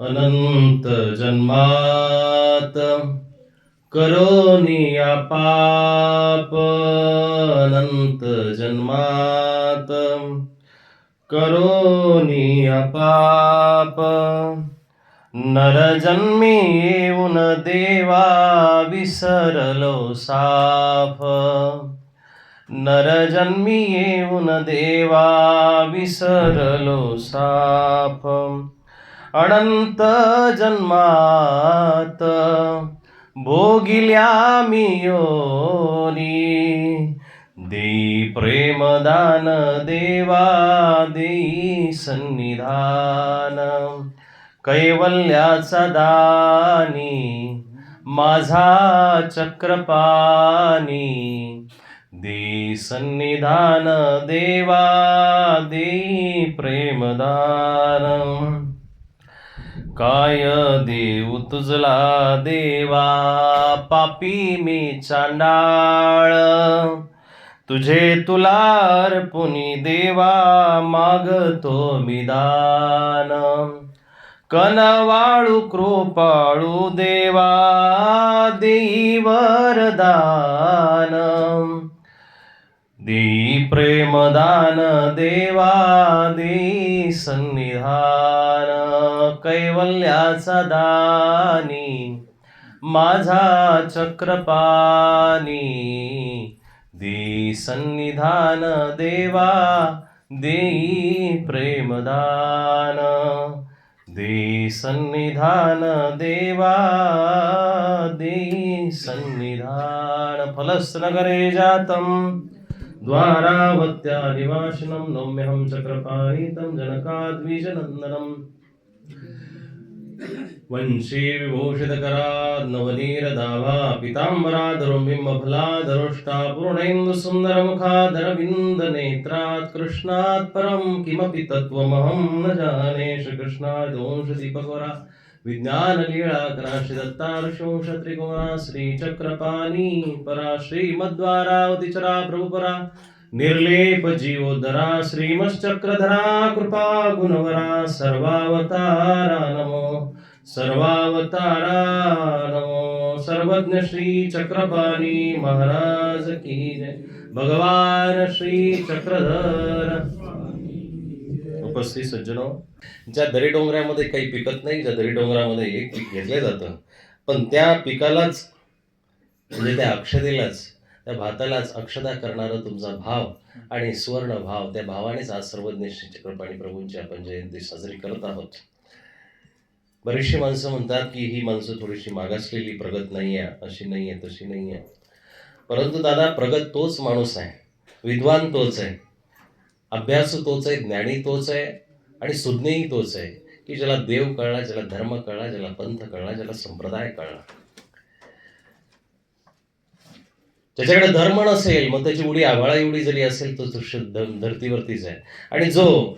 अनंत जन्मात करोनी पाप। अनंत जन्मात करोनी पाप। नरजन्मी येऊन देवा विसरलो साफ नरजन्मी येऊन देवा विसरलो साफ अनंत जन्मात भोगिल्या मी योनी. देई प्रेमदान देवा देई सन्निधान. कैवल्याचा दानी माझा चक्रपाणी दे सन्निधान देवा दे प्रेमदान काय देव तुझला देवा? पापी मी चांडाळ. तुझे तुला अर्पुनी देवा मागतो मी दान. कनवाळू कृपाळू देवा देई वरदान देई प्रेमदान देवा देई सन्निधान. कैवल्याचा दानी माझा चक्रपाणी दे सन्निधान देवा देई प्रेमदान दे सन्निधान देवा देई सन्निधान. फलस्नगरे जातं द्वारावत्या निवासनं नौम्यहं चक्रपाणितं जनकाद्विजनन्दनम्. वंशी विभूषितकरा नवनीरदाभा पिताम्बराधरुम्बिम्बफलाधरोष्टा पूर्णैन्दुसुन्दरमुखाधरविन्दनेत्रात् कृष्णात् परं किमपि तत्त्वमहं न जाने श्रीकृष्णादोंशदीपकरा विज्ञानलीळाकरा श्रीचक्रपाणी परा श्रीमद्वारावतिचरा प्रभुपरा निर्लेप जीवोद्धरा श्रीमश्चक्रधरा कृपा गुणवरा सर्वावतारा नमो सर्वावतारा नमो। सर्वज्ञ श्री चक्रपाणी महाराज की जय। भगवान श्री चक्रधर। उपस्थित सज्जनो ज्या दरी डोंगरामध्ये काही पिकत नाही ज्या दरी डोंगरामध्ये एक पीक घेतलं जातं पण त्या पिकालाच म्हणजे त्या अक्षतेलाच त्या भातालाच अक्षदा करणारा तुमचा भाव आणि सुवर्ण भाव त्या भावानेच आज सर्वज्ञ चक्रपाणी प्रभूंची आपण जयंती साजरी करत आहोत. बरीचशी माणसं म्हणतात की ही माणसं थोडीशी मागासलेली प्रगत नाही आहे अशी नाही आहे तशी नाही आहे परंतु दादा प्रगत तोच माणूस आहे विद्वान तोच आहे अभ्यास तोच आहे ज्ञानी तोच आहे आणि सुज्ञही तोच आहे की ज्याला देव कळला ज्याला धर्म कळला ज्याला पंथ कळला ज्याला संप्रदाय कळला. ज्याच्याकडे धर्म नसेल मग त्याची उडी आभाळा एवढी जरी असेल तो शुद्ध धर्तीवरतीच आहे. आणि जो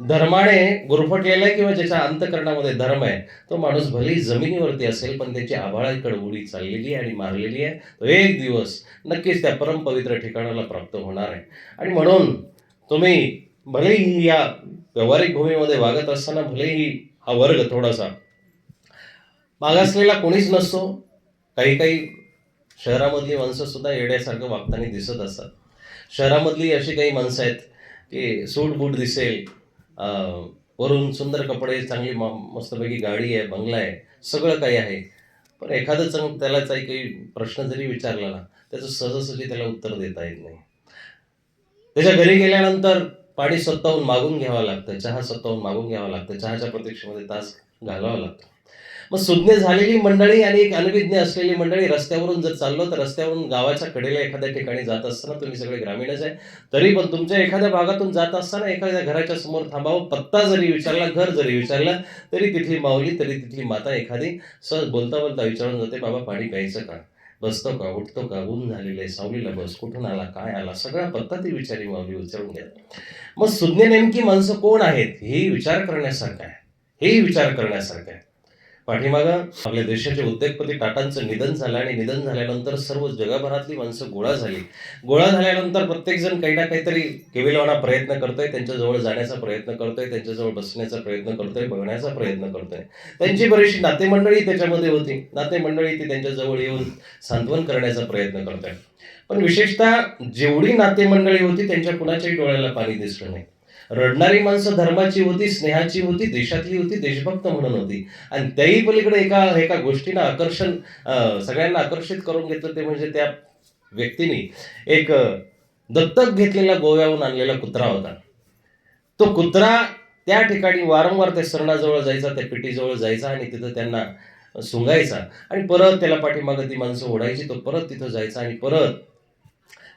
धर्माने गुरफटलेला आहे किंवा ज्याच्या अंतकरणामध्ये धर्म आहे तो माणूस भलेही जमिनीवरती असेल पण त्याची आभाळाकडे उडी चाललेली आहे आणि मारलेली आहे. तो एक दिवस नक्कीच त्या परमपवित्र ठिकाणाला प्राप्त होणार आहे. आणि म्हणून तुम्ही भलेही या व्यावहारिक भूमीमध्ये वागत असताना भलेही हा वर्ग थोडासा मागासलेला कोणीच नसतो. काही काही शहरामधली माणसं सुद्धा येड्यासारखं वागताना दिसत असतात. शहरामधली अशी काही माणसं आहेत की सूट बूट दिसेल अं, वरून सुंदर कपडे चांगली म मस्तपैकी गाडी आहे बंगला आहे सगळं काही आहे. पण एखादं चांग त्याला काही काही प्रश्न जरी विचारला ना त्याचं सहजासहजी त्याला उत्तर देता येत नाही. त्याच्या घरी गेल्यानंतर पाणी स्वतःहून मागून घ्यावं लागतं चहा स्वतःहून मागून घ्यावं लागतं चहाच्या प्रतीक्षेमध्ये तास घालावा लागतो. मग सुज्ञ झालेली मंडळी आणि एक अनविज्ञ असलेली मंडळी रस्त्यावरून जर चाललो तर रस्त्यावरून गावाच्या कडेला एखाद्या ठिकाणी जात असताना तुम्ही सगळे ग्रामीणच आहे. तरी पण तुमच्या एखाद्या भागातून जात असताना एखाद्या घराच्या समोर थांबावं पत्ता जरी विचारला घर जरी विचारलं तरी तिथली माऊली तरी तिथली माता एखादी सहज बोलता बोलता विचारून जाते बाबा पाणी प्यायचं का? बसतो का? उठतो का? ऊन झालेलं आहे सावलीला बस कुठून आला? काय आला? सगळा पत्ता ती विचारी माऊली विचारून घ्या मग सुज्ञ नेमकी माणसं कोण आहेत? हे विचार करण्यासारखं आहे. हेही विचार करण्यासारखं आहे. पाठीमागं आपल्या देशाचे उद्योगपती टाटांचं निधन झालं आणि निधन झाल्यानंतर सर्व जगभरातली माणसं गोळा झाली. गोळा झाल्यानंतर प्रत्येकजण काही ना काहीतरी केविलवाना प्रयत्न करतोय त्यांच्याजवळ जाण्याचा प्रयत्न करतोय त्यांच्याजवळ बसण्याचा प्रयत्न करतोय बघण्याचा प्रयत्न करतोय. त्यांची बरीचशी नातेमंडळी त्याच्यामध्ये होती. नातेमंडळी ती त्यांच्याजवळ येऊन सांत्वन करण्याचा प्रयत्न करतोय. पण विशेषतः जेवढी नातेमंडळी होती त्यांच्या कुणाच्याही डोळ्याला पाणी दिसलं नाही. रडणारी माणसं धर्माची होती स्नेहाची होती देशातली होती देशभक्त म्हणून होती. आणि त्याही पलीकडे एका एका गोष्टीनं आकर्षण सगळ्यांना आकर्षित करून घेतलं ते म्हणजे त्या व्यक्तीने एक दत्तक घेतलेला गोव्याहून आणलेला कुत्रा होता. तो कुत्रा त्या ठिकाणी वारंवार त्या सरणाजवळ जायचा त्या पिटीजवळ जायचा आणि तिथं त्यांना सुंगायचा. आणि परत त्याला पाठीमागं ती माणसं ओढायची तो परत तिथं जायचा आणि परत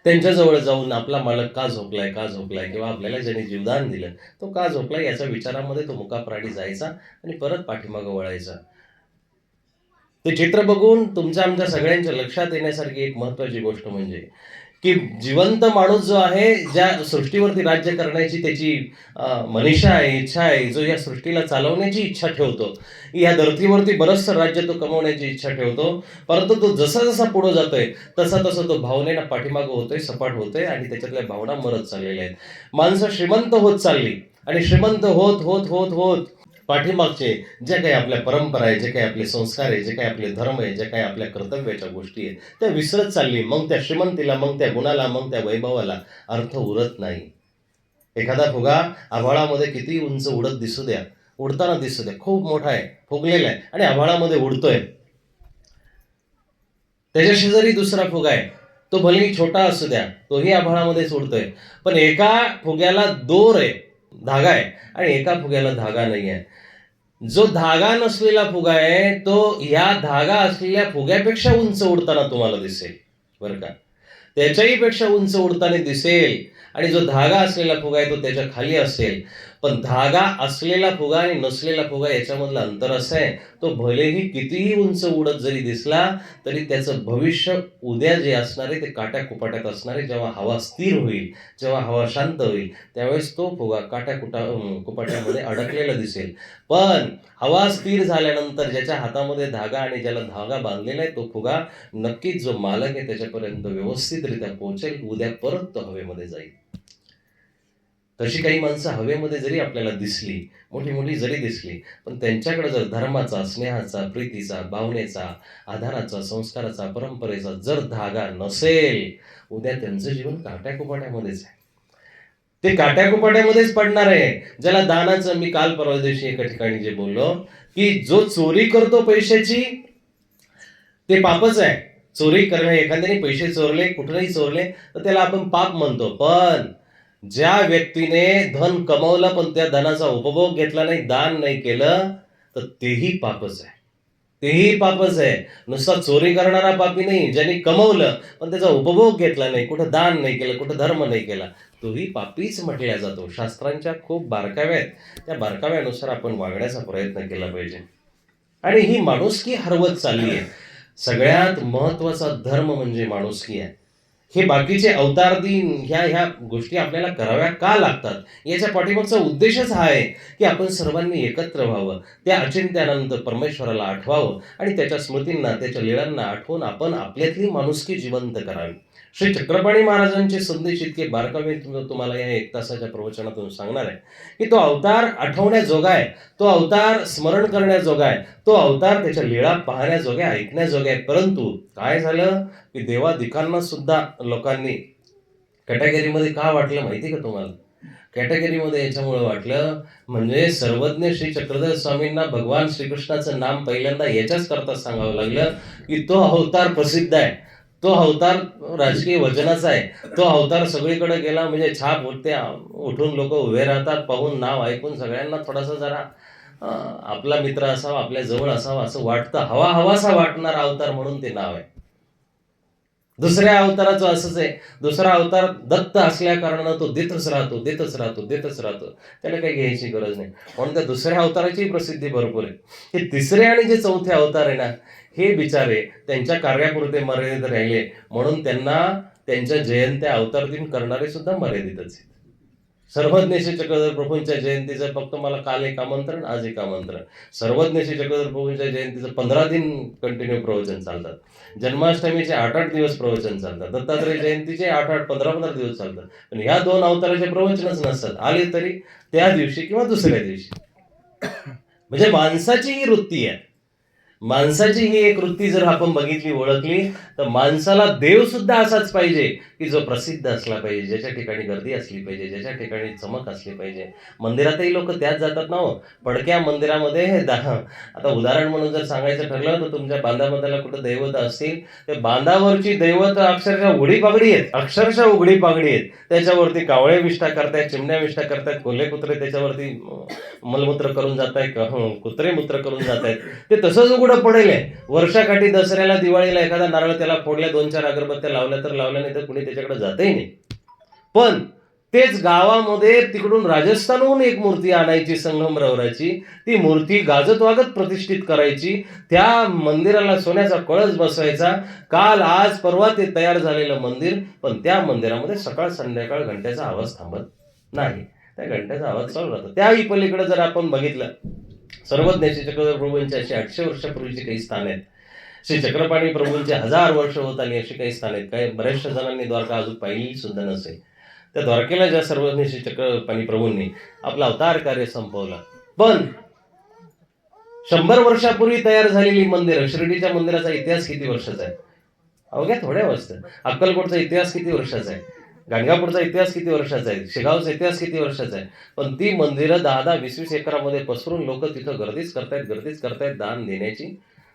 त्यांच्याजवळ जाऊन आपला मालक का झोपलाय का झोपलाय किंवा आपल्याला ज्याने जीवदान दिलं तो का झोपलाय याच्या विचारामध्ये तो मुकाप्राणी जायचा आणि परत पाठीमागं वळायचा. ते चित्र बघून तुमच्या आमच्या सगळ्यांच्या लक्षात येण्यासारखी एक महत्वाची गोष्ट म्हणजे की जिवंत माणूस जो आहे ज्या सृष्टीवरती राज्य करण्याची त्याची मनीषा आहे इच्छा आहे जो या सृष्टीला चालवण्याची इच्छा ठेवतो या धर्तीवरती बरंचसं राज्य तो कमवण्याची इच्छा ठेवतो. परंतु तो जसा जसा पुढे जातोय तसा तसा तो भावनेला पाठीमागं होतोय सपाट होतोय आणि त्याच्यातल्या भावना मरत चाललेल्या आहेत. माणसं श्रीमंत होत चालली आणि श्रीमंत होत होत होत होत पाठीमागचे जे काही आपल्या परंपरा आहे जे काही आपले संस्कार आहे जे काही आपले धर्म आहे जे काही आपल्या कर्तव्याच्या गोष्टी आहेत त्या विसरत चालली. मग त्या श्रीमंतीला मग त्या गुणाला मग त्या वैभवाला अर्थ उरत नाही. एखादा फुगा आभाळामध्ये किती उंच उडत दिसू द्या. उडताना दिसू द्या. खूप मोठा आहे फुगलेला आहे आणि आभाळामध्ये उडतोय. त्याच्या शेजारी दुसरा फुगा आहे. तो भलेही छोटा असू द्या तोही आभाळामध्येच उडतोय. पण एका फुग्याला दोर आहे. धागा आहे. आणि एका फुग्याला धागा नाही आहे जो धागा नसलेला फुगा आहे तो ह्या धागा असलेल्या फुग्यापेक्षा उंच उडताना तुम्हाला दिसेल. बरं का? त्याच्याही पेक्षा उंच उडताना दिसेल. आणि जो धागा असलेला फुगा आहे तो त्याच्याखाली असेल. पण धागा असलेला फुगा आणि नसलेला फुगा याच्यामधलं अंतर असं आहे. तो भलेही कितीही उंच उडत जरी दिसला तरी त्याचं भविष्य उद्या जे असणार आहे ते काट्या कुपाट्यात असणार आहे. जेव्हा हवा स्थिर होईल जेव्हा हवा शांत होईल त्यावेळेस तो फुगा काट्या कुटा कुपाट्यामध्ये अडकलेला दिसेल. पण हवा स्थिर झाल्यानंतर ज्याच्या हातामध्ये धागा आणि ज्याला धागा बांधलेला आहे तो फुगा नक्कीच जो मालक आहे त्याच्यापर्यंत व्यवस्थितरित्या पोहोचेल. उद्या परत तो हवेमध्ये जाईल. तशी काही माणसं हवेमध्ये जरी आपल्याला दिसली मोठी मोठी जरी दिसली पण त्यांच्याकडे जर धर्माचा स्नेहाचा प्रीतीचा भावनेचा आधाराचा संस्काराचा परंपरेचा जर धागा नसेल उद्या त्यांचं जीवन काट्याकुपाट्यामध्येच आहे. ते काट्याकुपाट्यामध्येच पडणार आहे. ज्याला दानाचं मी काल परवा दिवशी एका ठिकाणी जे बोललो की जो चोरी करतो पैशाची ते पापच आहे. चोरी करणे एखाद्याने पैसे चोरले कुठूनही चोरले तर त्याला आपण पाप म्हणतो. पण ज्या व्यक्तीने धन कमवलं पण त्या धनाचा उपभोग घेतला नाही दान नाही केलं तर तेही पापच आहे. तेही पापच आहे. नुसता चोरी करणारा पापी नाही ज्यांनी कमवलं पण त्याचा उपभोग घेतला नाही कुठं दान नाही केलं कुठं धर्म नाही केला तोही पापीच म्हटला जातो. शास्त्रांच्या खूप बारकाव्या आहेत. त्या बारकाव्यानुसार आपण वागण्याचा प्रयत्न केला पाहिजे. आणि ही माणुसकी हरवत चालली आहे. सगळ्यात महत्त्वाचा धर्म म्हणजे माणुसकी आहे. हे बाकीचे अवतार दिन ह्या ह्या गोष्टी आपल्याला कराव्या का लागतात? याच्या पाठीमागचा उद्देशच हा आहे की आपण सर्वांनी एकत्र व्हावं. त्या अचिंत्यानंतर परमेश्वराला आठवावं आणि त्याच्या स्मृतींना त्याच्या लीळांना आठवून आपण आपल्यातली माणुसकी जिवंत करावी. श्री चक्रपाणी महाराजांचे संदेश इतके बारकावे तुम्हाला या एक तासाच्या प्रवचनातून सांगणार आहे. की तो अवतार आठवण्याजोगा आहे. तो अवतार स्मरण करण्याजोगा आहे. तो अवतार त्याच्या लीळा पाहण्याजोग्या ऐकण्याजोगा आहे. परंतु काय झालं? की देवाधिकांना सुद्धा लोकांनी कॅटेगरीमध्ये का वाटलं माहिती का तुम्हाला? कॅटेगरीमध्ये याच्यामुळे वाटलं म्हणजे सर्वज्ञ श्री चक्रधर स्वामींना भगवान श्रीकृष्णाचं नाम पहिल्यांदा याच्याच करता सांगावं लागलं की तो अवतार प्रसिद्ध आहे. तो अवतार राजकीय वचनाचा आहे. तो अवतार सगळीकडे गेला म्हणजे छाप उठते उठून लोक उभे राहतात पाहून नाव ऐकून सगळ्यांना थोडासा जरा आपला मित्र असावा आपल्या जवळ असावा असं वाटतं. हवा हवासा वाटणारा अवतार म्हणून ते नाव आहे. दुसऱ्या अवताराचं असंच आहे. दुसरा अवतार दत्त असल्या कारणानं तो देतच राहतो देतच राहतो देतच राहतो. त्याला काही घ्यायची गरज नाही. म्हणून त्या दुसऱ्या अवताराची प्रसिद्धी भरपूर आहे. हे तिसरे आणि जे चौथे अवतार आहे ना हे बिचारे त्यांच्या कार्यापुरते मर्यादित राहिले. म्हणून त्यांना त्यांच्या जयंत्या अवतार दिन करणारे सुद्धा मर्यादितच आहे. सर्वज्ञेशी चक्रधर प्रभूंच्या जयंतीचं फक्त मला काल एक आमंत्रण आज एक आमंत्रण. सर्वज्ञेशी चक्रधर प्रभूंच्या जयंतीचं पंधरा दिन कंटिन्यू प्रवचन चालतात. जन्माष्टमीचे आठ आठ दिवस प्रवचन चालतात. दत्तात्रय जयंतीचे आठ आठ पंधरा पंधरा दिवस चालतात. पण ह्या दोन अवताराचे प्रवचनच नसतात. आले तरी त्या दिवशी किंवा दुसऱ्या दिवशी. म्हणजे माणसाची ही वृत्ती आहे. माणसाची ही एक वृत्ती जर आपण बघितली ओळखली तर माणसाला देव सुद्धा असाच पाहिजे की जो प्रसिद्ध असला पाहिजे ज्याच्या ठिकाणी गर्दी असली पाहिजे ज्याच्या ठिकाणी चमक असली पाहिजे. मंदिरातही लोक त्याच जातात ना हो. पडक्या मंदिरामध्ये हे आता उदाहरण म्हणून जर सांगायचं ठरलं तर तुमच्या बांधामधाला कुठं दैवत असतील तर बांधावरची दैवत अक्षरशः उघडी पागडी आहेत. अक्षरशः उघडी पागडी आहेत. त्याच्यावरती कावळे विष्ठा करतायत चिमण्या विष्ठा करतायत कोल्हे कुत्रे त्याच्यावरती मलमूत्र करून जात आहेत कुत्रे मूत्र करून जात आहेत ते तसंच उघड पडेल आहे. वर्षाकाठी दसऱ्याला दिवाळीला एखादा नारळ त्याला फोडल्या दोन चार अगरबत्त्या लावल्या तर लावल्या नाही तर कुणी त्याच्याकडे जातही नाही. पण तेच गावामध्ये तिकडून राजस्थानहून एक मूर्ती आणायची संगमरवराची ती मूर्ती गाजत वागत प्रतिष्ठित करायची. त्या मंदिराला सोन्याचा कळस बसवायचा काल आज परवा ते तयार झालेलं मंदिर पण त्या मंदिरामध्ये सकाळ संध्याकाळ घंट्याचा आवाज थांबत नाही. त्या घंट्याचा आवाज चालू राहतो. त्याही पलीकडे जर आपण बघितलं सर्वज्ञ श्री चक्रधर प्रभूंची अशी आठशे वर्षापूर्वीची काही स्थान आहेत. श्री चक्रपाणी प्रभूंचे हजार वर्ष होत आली अशी काही स्थान आहेत. काही बऱ्याचशा जणांनी द्वारका अजून पाहिली सुद्धा नसेल. त्या द्वारकेला ज्या सर्वज्ञ श्री चक्रपाणी प्रभूंनी आपलं अवतार कार्य संपवलं. पण शंभर वर्षापूर्वी तयार झालेली मंदिरं शिर्डीच्या मंदिराचा इतिहास किती वर्षाचा आहे? अवघ्या थोड्या वर्ष अक्कलकोटचा इतिहास किती वर्षाचा आहे? गाणगापूरचा इतिहास किती वर्षाचा आहे? शेगावचा इतिहास किती वर्षाचा आहे? पण ती मंदिरं दहा दहा वीस वीस एकरामध्ये पसरून लोक तिथं गर्दीच करतायत गर्दीच करतायत दान देण्याची.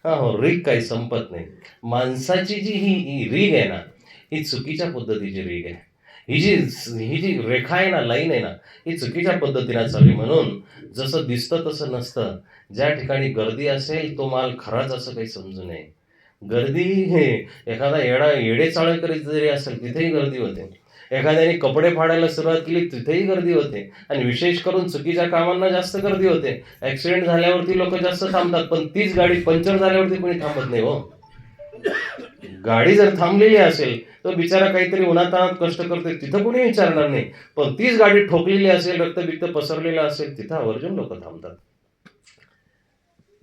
हा हो रीग काही संपत नाही. माणसाची जी ही ही रीग आहे ना ही चुकीच्या पद्धतीची रीग आहे. ही जी ही जी रेखा आहे ना लाईन आहे ना ही चुकीच्या पद्धतीनं चालली म्हणून जसं दिसतं तसं नसतं. ज्या ठिकाणी गर्दी असेल तो माल खराच असं काही समजू नये. गर्दी हे एखादा येडा येडे चाळे करीत जरी असेल तिथेही गर्दी होते. एखाद्याने कपडे फाडायला सुरुवात केली तिथेही गर्दी होते. आणि विशेष करून चुकीच्या कामांना जास्त गर्दी होते. ऍक्सिडेंट झाल्यावरती लोक जास्त थांबतात पण तीच गाडी पंक्चर झाल्यावरती कोणी थांबत नाही हो. गाडी जर थांबलेली असेल तर बिचारा काहीतरी उन्हातानात कष्ट करतोय तिथं कोणी विचारणार नाही. पण तीच गाडी ठोकलेली असेल रक्तबिक्त पसरलेलं असेल तिथं आवर्जून लोक थांबतात.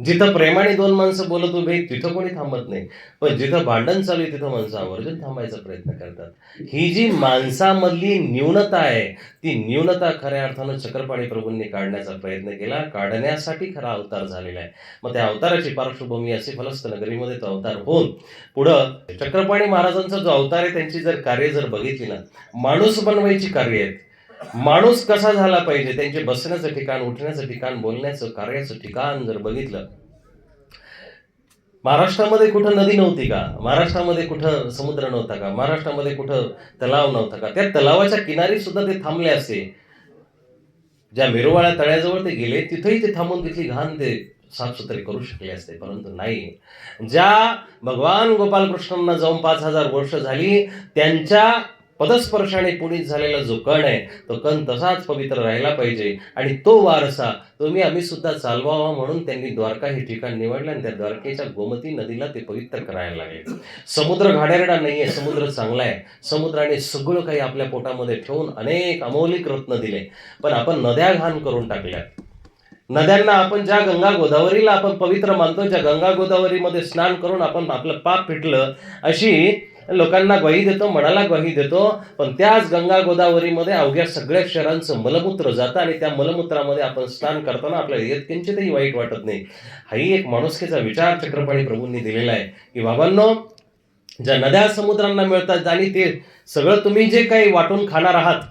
जिथं प्रेमाने दोन माणसं बोलत उभे तिथं कोणी थांबत नाही. पण जिथं भांडण चालू आहे तिथं माणसं आवर्जून थांबायचा प्रयत्न करतात. ही जी माणसामधली न्यूनता आहे ती न्यूनता खऱ्या अर्थानं चक्रपाणी प्रभूंनी काढण्याचा प्रयत्न केला काढण्यासाठी खरा अवतार झालेला आहे. मग त्या अवताराची पार्श्वभूमी असे फलस्त नगरीमध्ये तो अवतार होऊन पुढं चक्रपाणी महाराजांचा जो अवतार आहे त्यांची जर कार्य जर बघितली ना माणूस बनवायची कार्य आहेत. माणूस कसा झाला पाहिजे? त्यांचे बसण्याचं ठिकाण उठण्याचं ठिकाण बोलण्याचं कार्याचं ठिकाण जर बघितलं. महाराष्ट्रामध्ये कुठं नदी नव्हती का? महाराष्ट्रामध्ये कुठं समुद्र नव्हता का? महाराष्ट्रामध्ये कुठं तलाव नव्हता का? त्या तलावाच्या किनारी सुद्धा ते थांबले असते ज्या मिरवाळ्या तळ्याजवळ ते गेले तिथेही ते थांबून तिथली घाण ते साफसुथरे करू शकले असते परंतु नाही. ज्या भगवान गोपालकृष्णांना जाऊन पाच हजार वर्ष झाली त्यांच्या पदस्पर्शाने पुनीत झालेला जो कण आहे तो कण तसाच पवित्र राहिला पाहिजे. आणि तो वारसा तुम्ही आम्ही सुद्धा चालवावा म्हणून त्यांनी द्वारका हे ठिकाण निवडलं आणि त्या द्वारकेच्या गोमती नदीला ते पवित्र करायला लागले समुद्र घाणेरडा नाहीये समुद्र चांगला आहे. समुद्राने सगळं काही आपल्या पोटामध्ये ठेवून अनेक अमौलिक रत्न दिले. पण आपण नद्या घाण करून टाकल्या नद्यांना आपण ज्या गंगा गोदावरीला आपण पवित्र मानतो ज्या गंगा गोदावरीमध्ये स्नान करून आपण आपलं पाप फिटलं अशी लोकांना ग्वाही देतो मनाला ग्वाही देतो पण त्याच गंगा गोदावरीमध्ये अवघ्या सगळ्या शहरांचं मलमूत्र जातं आणि त्या मलमूत्रामध्ये आपण स्नान करताना आपल्याला किंचितही वाईट वाटत नाही. हाही एक माणुसकीचा विचार चक्रपाणी प्रभूंनी दिलेला आहे. की बाबांनो ज्या नद्या समुद्रांना मिळतात आणि ते सगळं तुम्ही जे काही वाटून खाणार आहात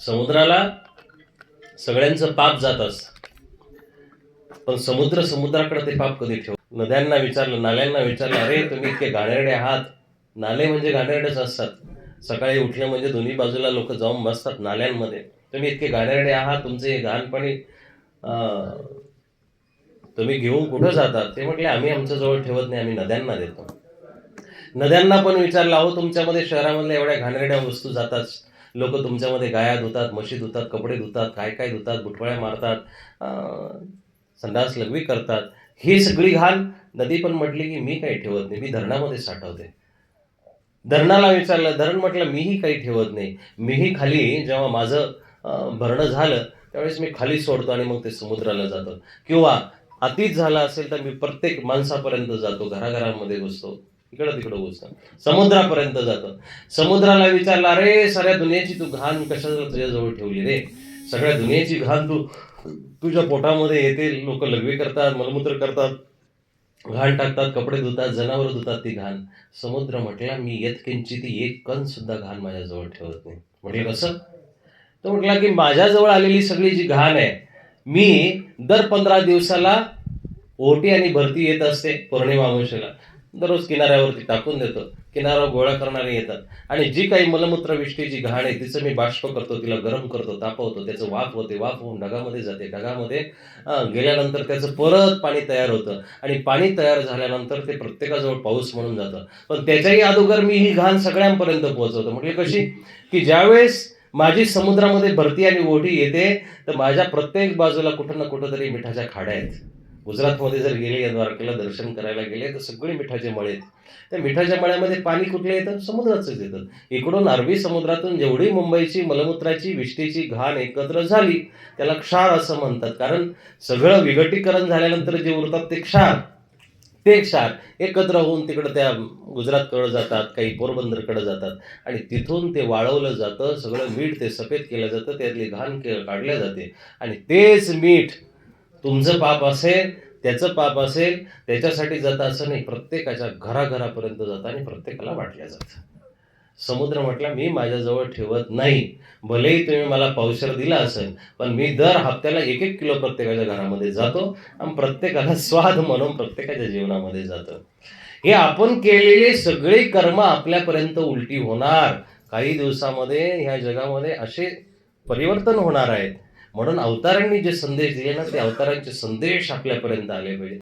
समुद्राला सगळ्यांचं पाप जात पण समुद्र समुद्राकडे ते पाप कधी ठेव नद्यांना विचारलं नाल्यांना विचारलं अरे तुम्ही इतके घाणेरडे आहात. नाले म्हणजे घाणेरडेच असतात. सकाळी उठले म्हणजे दोन्ही बाजूला लोक जाऊन बसतात नाल्यांमध्ये. तुम्ही इतके घाणेरडे आहात तुमचे हे घाणपणी तुम्ही घेऊन कुठं जातात? ते म्हटले आम्ही आमच्या जवळ ठेवत नाही आम्ही नद्यांना देतो. नद्यांना पण विचारलं अहो तुमच्यामध्ये शहरामधल्या एवढ्या घाणेरड्या वस्तू जातात. लोक तुमच्यामध्ये गाया धुतात म्हशी धुतात कपडे धुतात काय काय धुतात बुटवाळ्या मारतात संडास लघवी करतात. ही सगळी घाण नदी पण म्हटली की मी काही ठेवत नाही मी धरणामध्ये साठवते. धरणाला विचारलं धरण म्हटलं मीही काही ठेवत नाही. मीही खाली जेव्हा माझं भरणं झालं त्यावेळेस मी खाली सोडतो आणि मग ते समुद्राला जातं. किंवा अतीच झालं असेल तर मी प्रत्येक माणसापर्यंत जातो घराघरामध्ये घुसतो इकडं तिकडं घुसतो समुद्रापर्यंत जातो. समुद्राला विचारलं अरे साऱ्या दुनियेची तू घाण कशाला तुझ्याजवळ ठेवली रे? सगळ्या दुनियेची घाण तू तुझ्या पोटामध्ये येते लोक लघवी करतात मलमूत्र करतात घाण टाकतात कपडे धुतात जनावर धुतात ती घाण. समुद्र म्हटला मी येतकिंचित एक कण सुद्धा घाण माझ्याजवळ ठेवत नाही. म्हटलं कसं? तो म्हटला की माझ्याजवळ आलेली सगळी जी घाण आहे मी दर पंधरा दिवसाला ओटी आणि भरती येत असते पौर्णिमा दररोज किनाऱ्यावरती टाकून देतो. किनारा गोळा करणारे येतात. आणि जी काही मलमूत्र विष्टीची घाण आहे तिचं मी बाष्प करतो तिला गरम करतो तापवतो त्याचं वाफ होते वाफ होऊन ढगामध्ये जाते. ढगामध्ये गेल्यानंतर त्याचं परत पाणी तयार होतं. आणि पाणी तयार झाल्यानंतर ते प्रत्येकाजवळ पाऊस म्हणून जातं. पण त्याच्याही अगोदर मी ही घाण सगळ्यांपर्यंत पोहोचवतो. म्हणजे कशी? की ज्यावेळेस माझी समुद्रामध्ये भरती आणि ओढी येते तर माझ्या प्रत्येक बाजूला कुठं ना कुठं तरी मिठाच्या खाड्या आहेत. गुजरातमध्ये जर गेले या द्वारकेला दर्शन करायला गेले तर सगळे मिठाचे मळे आहेत. त्या मिठाच्या मळ्यामध्ये पाणी कुठले येतं? समुद्राचंच येतं. इकडून अरबी समुद्रातून जेवढी मुंबईची मलमूत्राची विष्टीची घाण एकत्र झाली त्याला क्षार असं म्हणतात. कारण सगळं विघटीकरण झाल्यानंतर जे उरतात ते क्षार. ते क्षार एकत्र होऊन तिकडं त्या गुजरातकडं जातात काही पोरबंदरकडं जातात. आणि तिथून ते वाळवलं जातं सगळं मीठ ते सफेद केलं जातं त्यातली घाण के काढल्या जाते. आणि तेच मीठ तुमचं पाप असेल त्याचं पाप असेल त्याच्यासाठी जातं असं नाही. प्रत्येकाच्या घराघरापर्यंत जातं आणि प्रत्येकाला वाटल्या जातं. समुद्र म्हटला मी माझ्याजवळ ठेवत नाही. भलेही तुम्ही मला पावसर दिला असेल पण मी दर हप्त्याला एक एक किलो प्रत्येकाच्या घरामध्ये जातो आणि प्रत्येकाला स्वाद म्हणून प्रत्येकाच्या जीवनामध्ये जातं. हे आपण केलेले सगळे कर्म आपल्यापर्यंत उलटी होणार. काही दिवसामध्ये ह्या जगामध्ये असे परिवर्तन होणार आहेत. म्हणून अवतारांनी जे संदेश दिले ना ते अवतारांचे संदेश आपल्यापर्यंत आले पाहिजे